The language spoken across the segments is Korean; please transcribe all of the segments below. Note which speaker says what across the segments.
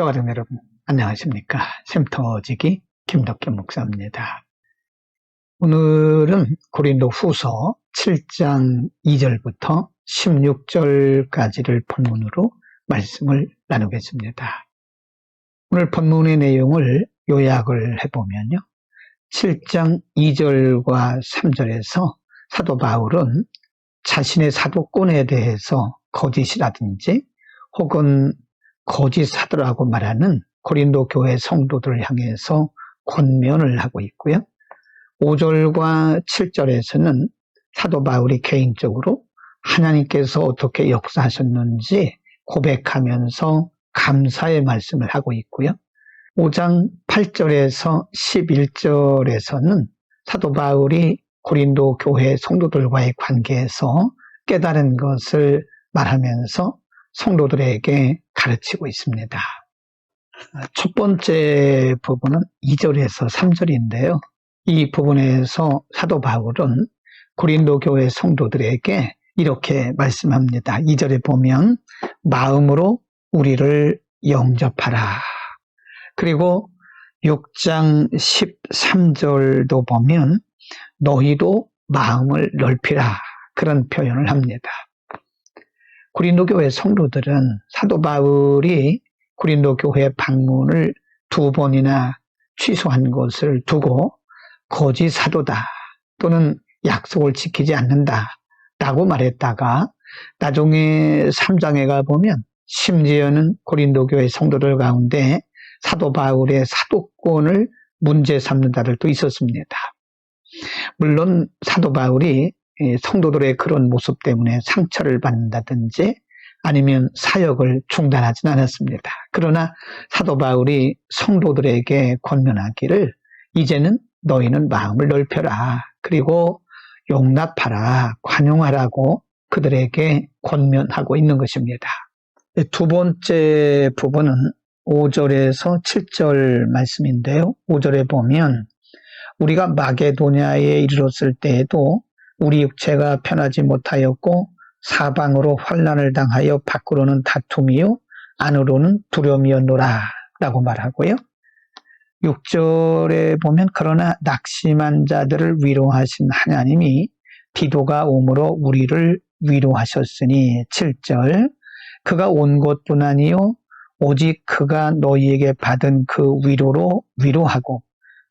Speaker 1: 성도가족 여러분, 안녕하십니까. 샘터지기 김덕현 목사입니다. 오늘은 고린도 후서 7장 2절부터 16절까지를 본문으로 말씀을 나누겠습니다. 오늘 본문의 내용을 요약을 해보면요. 7장 2절과 3절에서 사도 바울은 자신의 사도권에 대해서 거짓이라든지 혹은 거짓 사도라고 말하는 고린도 교회 성도들을 향해서 권면을 하고 있고요. 5절과 7절에서는 사도 바울이 개인적으로 하나님께서 어떻게 역사하셨는지 고백하면서 감사의 말씀을 하고 있고요. 5장 8절에서 11절에서는 사도 바울이 고린도 교회 성도들과의 관계에서 깨달은 것을 말하면서 성도들에게 가르치고 있습니다. 첫 번째 부분은 2절에서 3절인데요. 이 부분에서 사도 바울은 고린도 교회 성도들에게 이렇게 말씀합니다. 2절에 보면 마음으로 우리를 영접하라. 그리고 6장 13절도 보면 너희도 마음을 넓히라. 그런 표현을 합니다. 고린도 교회 성도들은 사도 바울이 고린도 교회 방문을 두 번이나 취소한 것을 두고 거짓 사도다 또는 약속을 지키지 않는다 라고 말했다가 나중에 3장에 가보면 심지어는 고린도 교회 성도들 가운데 사도 바울의 사도권을 문제 삼는 자들도 있었습니다. 물론 사도 바울이 성도들의 그런 모습 때문에 상처를 받는다든지 아니면 사역을 중단하진 않았습니다. 그러나 사도 바울이 성도들에게 권면하기를 이제는 너희는 마음을 넓혀라. 그리고 용납하라. 관용하라고 그들에게 권면하고 있는 것입니다. 두 번째 부분은 5절에서 7절 말씀인데요. 5절에 보면 우리가 마게도냐에 이르렀을 때에도 우리 육체가 편하지 못하였고 사방으로 환란을 당하여 밖으로는 다툼이요 안으로는 두려움이었노라 라고 말하고요. 6절에 보면 그러나 낙심한 자들을 위로하신 하나님이 디도가 오므로 우리를 위로하셨으니 7절 그가 온 것뿐 아니요 오직 그가 너희에게 받은 그 위로로 위로하고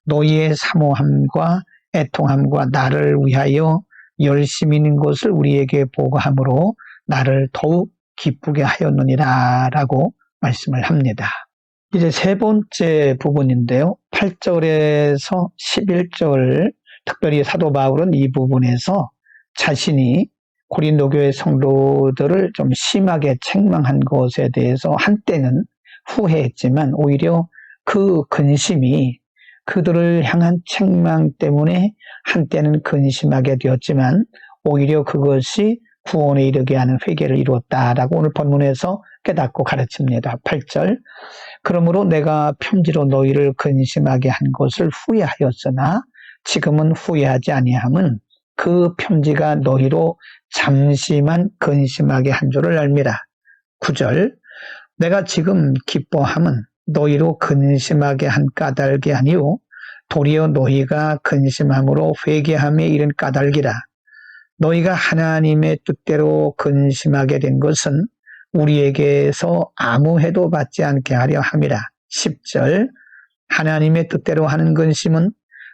Speaker 1: 너희의 사모함과 애통함과 나를 위하여 열심히 있는 것을 우리에게 보고함으로 나를 더욱 기쁘게 하였느니라 라고 말씀을 합니다. 이제 세 번째 부분인데요. 8절에서 11절 특별히 사도 바울은 이 부분에서 자신이 고린도 교회 성도들을 좀 심하게 책망한 것에 대해서 한때는 후회했지만 오히려 그 근심이 그들을 향한 책망 때문에 한때는 근심하게 되었지만 오히려 그것이 구원에 이르게 하는 회개를 이루었다라고 오늘 본문에서 깨닫고 가르칩니다. 8절. 그러므로 내가 편지로 너희를 근심하게 한 것을 후회하였으나 지금은 후회하지 아니함은 그 편지가 너희로 잠시만 근심하게 한 줄을 알미라. 9절. 내가 지금 기뻐함은 너희로 근심하게 한 까닭이 아니오. 도리어 너희가 근심함으로 회개함에 이른 까닭이라. 너희가 하나님의 뜻대로 근심하게 된 것은 우리에게서 아무 해도 받지 않게 하려 함이라. 10절. 하나님의 뜻대로 하는 근심은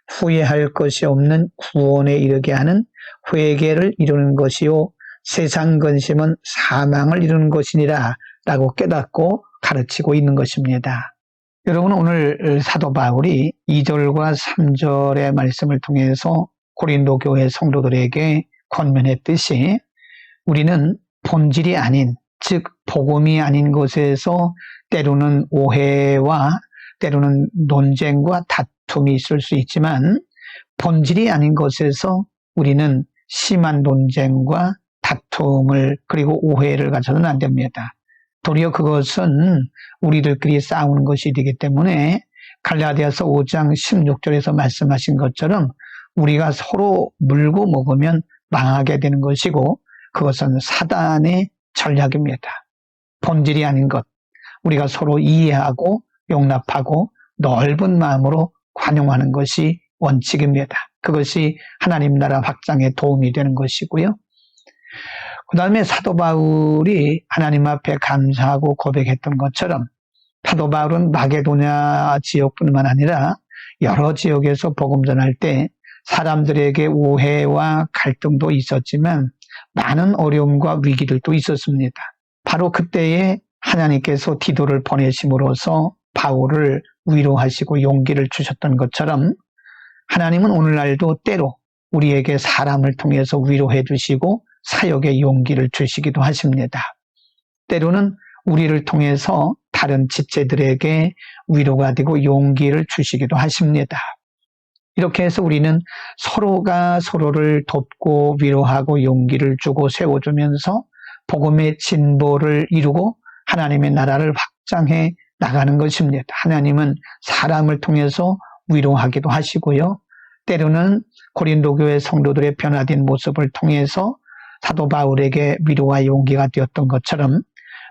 Speaker 1: 후회할 것이 없는 구원에 이르게 하는 회개를 이루는 것이요. 세상 근심은 사망을 이루는 것이니라. 라고 깨닫고 가르치고 있는 것입니다. 여러분 오늘 사도 바울이 2절과 3절의 말씀을 통해서 고린도 교회 성도들에게 권면했듯이 우리는 본질이 아닌 즉 복음이 아닌 것에서 때로는 오해와 때로는 논쟁과 다툼이 있을 수 있지만 본질이 아닌 것에서 우리는 심한 논쟁과 다툼을 그리고 오해를 가져서는 안 됩니다. 도리어 그것은 우리들끼리 싸우는 것이 되기 때문에 갈라디아서 5장 16절에서 말씀하신 것처럼 우리가 서로 물고 먹으면 망하게 되는 것이고 그것은 사단의 전략입니다. 본질이 아닌 것, 우리가 서로 이해하고 용납하고 넓은 마음으로 관용하는 것이 원칙입니다. 그것이 하나님 나라 확장에 도움이 되는 것이고요. 그 다음에 사도 바울이 하나님 앞에 감사하고 고백했던 것처럼 사도 바울은 마게도냐 지역뿐만 아니라 여러 지역에서 복음 전할 때 사람들에게 오해와 갈등도 있었지만 많은 어려움과 위기들도 있었습니다. 바로 그때에 하나님께서 디도를 보내심으로써 바울을 위로하시고 용기를 주셨던 것처럼 하나님은 오늘날도 때로 우리에게 사람을 통해서 위로해 주시고 사역의 용기를 주시기도 하십니다. 때로는 우리를 통해서 다른 지체들에게 위로가 되고 용기를 주시기도 하십니다. 이렇게 해서 우리는 서로가 서로를 돕고 위로하고 용기를 주고 세워주면서 복음의 진보를 이루고 하나님의 나라를 확장해 나가는 것입니다. 하나님은 사람을 통해서 위로하기도 하시고요. 때로는 고린도 교회 성도들의 변화된 모습을 통해서 사도 바울에게 위로와 용기가 되었던 것처럼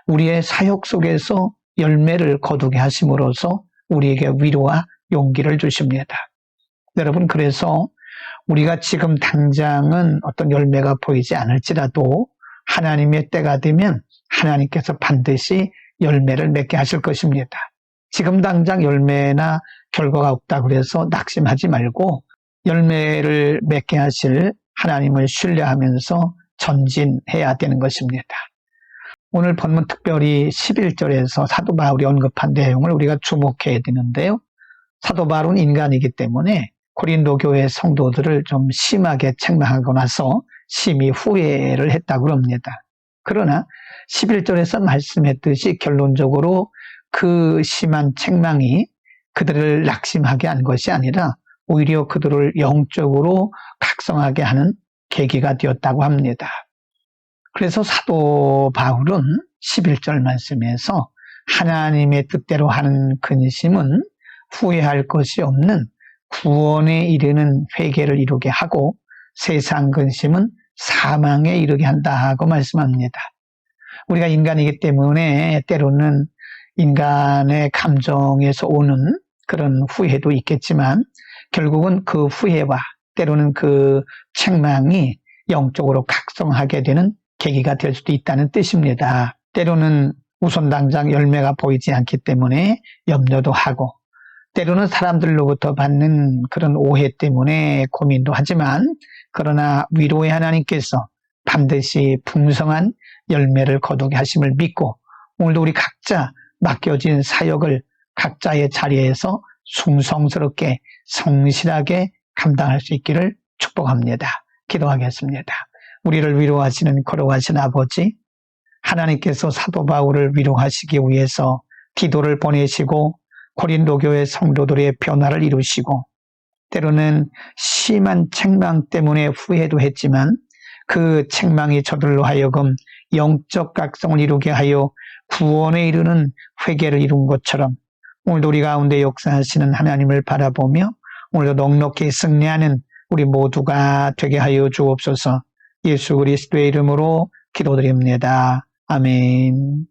Speaker 1: 우리의 사역 속에서 열매를 거두게 하심으로써 우리에게 위로와 용기를 주십니다. 여러분, 그래서 우리가 지금 당장은 어떤 열매가 보이지 않을지라도 하나님의 때가 되면 하나님께서 반드시 열매를 맺게 하실 것입니다. 지금 당장 열매나 결과가 없다 그래서 낙심하지 말고 열매를 맺게 하실 하나님을 신뢰하면서 전진해야 되는 것입니다. 오늘 본문 특별히 11절에서 사도 바울이 언급한 내용을 우리가 주목해야 되는데요. 사도 바울은 인간이기 때문에 고린도 교회 성도들을 좀 심하게 책망하고 나서 심히 후회를 했다고 합니다. 그러나 11절에서 말씀했듯이 결론적으로 그 심한 책망이 그들을 낙심하게 한 것이 아니라 오히려 그들을 영적으로 각성하게 하는 계기가 되었다고 합니다. 그래서 사도 바울은 11절 말씀에서 하나님의 뜻대로 하는 근심은 후회할 것이 없는 구원에 이르는 회개를 이루게 하고 세상 근심은 사망에 이르게 한다 하고 말씀합니다. 우리가 인간이기 때문에 때로는 인간의 감정에서 오는 그런 후회도 있겠지만 결국은 그 후회와 때로는 그 책망이 영적으로 각성하게 되는 계기가 될 수도 있다는 뜻입니다. 때로는 우선 당장 열매가 보이지 않기 때문에 염려도 하고 때로는 사람들로부터 받는 그런 오해 때문에 고민도 하지만 그러나 위로의 하나님께서 반드시 풍성한 열매를 거두게 하심을 믿고 오늘도 우리 각자 맡겨진 사역을 각자의 자리에서 숭성스럽게 성실하게 감당할 수 있기를 축복합니다. 기도하겠습니다. 우리를 위로하시는 거룩하신 아버지, 하나님께서 사도 바울을 위로하시기 위해서 기도를 보내시고 고린도 교회 성도들의 변화를 이루시고 때로는 심한 책망 때문에 후회도 했지만 그 책망이 저들로 하여금 영적 각성을 이루게 하여 구원에 이르는 회개를 이룬 것처럼 오늘도 우리 가운데 역사하시는 하나님을 바라보며 오늘도 넉넉히 승리하는 우리 모두가 되게 하여 주옵소서 예수 그리스도의 이름으로 기도드립니다. 아멘.